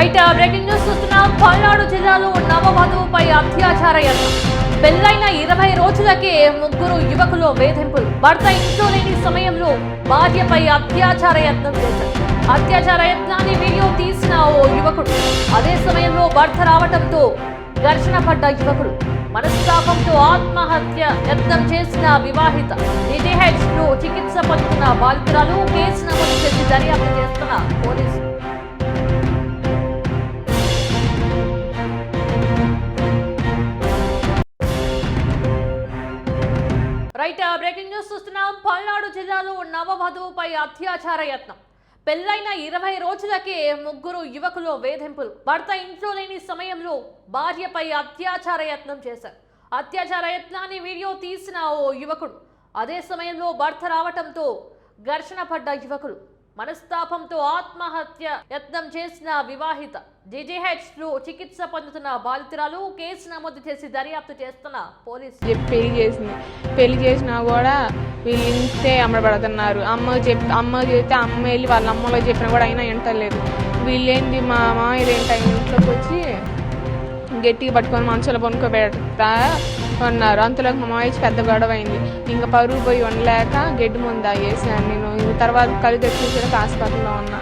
Right breaking news చూస్తున్నాం. పల్నాడు జిల్లాలో నవవధువుపై అత్యాచార యత్నం. పెళ్ళైన ఇరవై రోజులకే ముగ్గురు యువకులు వేధింపులు. భర్త ఇంట్లో లేని సమయంలో భార్యపై అత్యాచార యత్నం చేశారు అత్యాచార యత్నాన్ని వీడియో తీసిన ఓ యువకుడు. అదే సమయంలో భర్త రావటంతో ఘర్షణ పడ్డ యువకుడు. మనస్తాపంతో ఆత్మహత్య యత్నం చేసిన వివాహిత. నిజహెచ్లో చికిత్స పొందుతున్న బాధితురాలు కేసు నమోదు చేసి దర్యాప్తు చేస్తున్న పోలీసులు. రైట్ బ్రేకింగ్ న్యూస్ చూస్తున్నాం. పల్నాడు జిల్లాలో నవవధువుపై అత్యాచార యత్నం. పెళ్ళైన ఇరవై రోజులకే ముగ్గురు యువకులు వేధింపులు. భర్త ఇంట్లో లేని సమయంలో భార్యపై అత్యాచార యత్నం చేశారు. అత్యాచార యత్నాన్ని వీడియో తీసిన ఓ యువకుడు. అదే సమయంలో భర్త రావటంతో ఘర్షణ పడ్డ యువకుడు మనస్తాపంతో ఆత్మహత్య యత్నం చేసిన వివాహిత జీజీహెచ్లో చికిత్స పొందుతున్న బాధితురాలు కేసు నమోదు చేసి దర్యాప్తు చేస్తున్న పోలీసులు చెప్పి పెళ్ళి చేసింది పెళ్ళి చేసినా కూడా వీళ్ళు ఇంతే అమ్మబడుతున్నారు అమ్మ చెప్ అమ్మ చెప్తే అమ్మ వెళ్ళి వాళ్ళ అమ్మలో చెప్పినా కూడా అయినా వింటలేదు. వీళ్ళేంది మా మామయ్య ఇదేంటి ఇంట్లోకి వచ్చి గట్టిగా పట్టుకొని మంచాల పనుకోబెడతా ఉన్నారు అంతలోకి మా మామయ్య పెద్ద గొడవ అయింది. ఇంకా పరువు పోయి ఉండలేక గడ్డి ముందు వేసాను నేను. ఇంక తర్వాత కళ్ళు తెచ్చేసరికి హాస్పిటల్లో ఉన్నా.